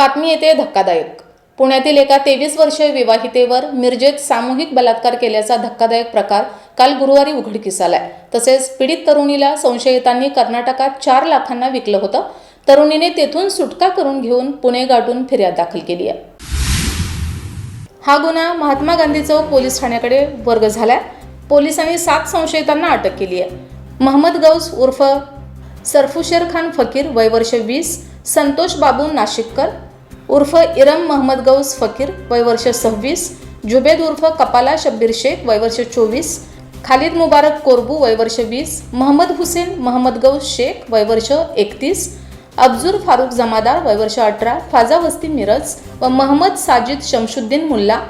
बातमी येते धक्कादायक. पुण्यातील एका तेवीस वर्षीय विवाहितेवर मिरजेत सामूहिक बलात्कार केल्याचा धक्कादायक प्रकार काल गुरुवारी उघडकीस आलाय तसेच पीडित तरुणीला संशयितांनी कर्नाटकात चार लाखांना विकलं होतं. तरुणीने तेथून सुटका करून घेऊन पुणे गाठून फिर्याद दाखल केली आहे. हा गुन्हा महात्मा गांधी चौक पोलीस ठाण्याकडे वर्ग झालाय. पोलिसांनी सात संशयितांना अटक केली आहे. महम्मद गौस उर्फ सरफुशेर खान फकीर वय वर्ष वीस संतोष बाबू नाशिककर उर्फ इरम महमद गौस फकीर वय वर्ष सव्वीस जुबेद उर्फ कपाला शब्बीर शेख वय वर्ष चोवीस खालिद मुबारक कोरबू वय वर्ष वीस महम्मद हुसेन महम्मद गौस शेख वय वर्ष एकतीस अब्जुर फारुख जमादार वय वर्ष अठरा फाजा वस्ती मिरज व महम्मद साजिद शमशुद्दीन मुल्ला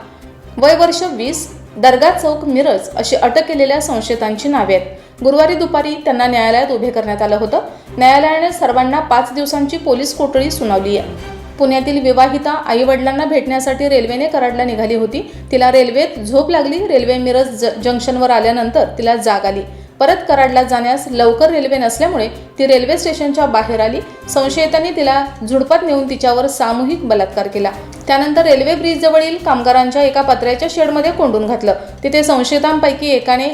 वय वर्ष वीस दर्गा चौक मिरज अशी अटक केलेल्या संशयितांची नावे आहेत. गुरुवारी दुपारी त्यांना न्यायालयात उभे करण्यात आलं होतं. न्यायालयाने सर्वांना पाच दिवसांची पोलीस कोठडी सुनावली आहे. पुण्यातील विवाहिता आई वडिलांना भेटण्यासाठी रेल्वेने कराडला निघाली होती. तिला रेल्वेत झोप लागली. रेल्वे मिरज ज- जंक्शनवर आल्यानंतर तिला जाग आली. परत कराडला जाण्यास लवकर रेल्वे नसल्यामुळे ती रेल्वे स्टेशनच्या बाहेर आली. संशयितांनी तिला झुडपात नेऊन तिच्यावर सामूहिक बलात्कार केला. त्यानंतर रेल्वे ब्रिजजवळील कामगारांच्या एका पत्र्याच्या शेडमध्ये कोंडून घातलं. तिथे संशयितांपैकी एकाने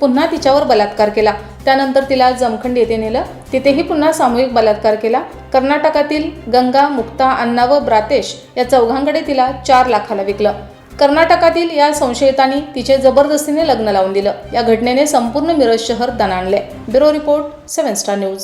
पुन्हा तिच्यावर बलात्कार केला. त्यानंतर तिला जमखंड येथे नेलं. तिथेही पुन्हा सामूहिक बलात्कार केला. कर्नाटकातील गंगा मुक्ता अण्णा व ब्रातेश या चौघांकडे तिला चार लाखाला विकलं. कर्नाटकातील या संशयितांनी तिचे जबरदस्तीने लग्न लावून दिलं. या घटनेने संपूर्ण मिरज शहर दणाणले. Bureau report seven star news.